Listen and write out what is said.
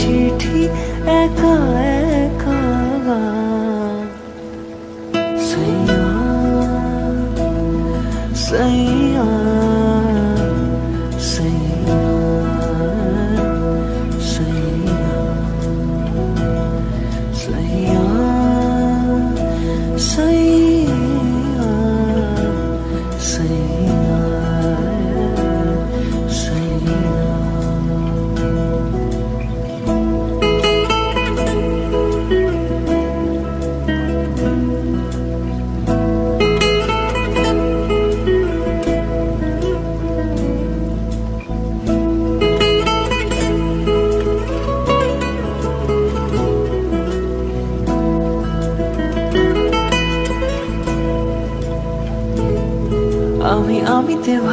চিঠি একা একা সৈয়া সাইয়া আমি দেওয়া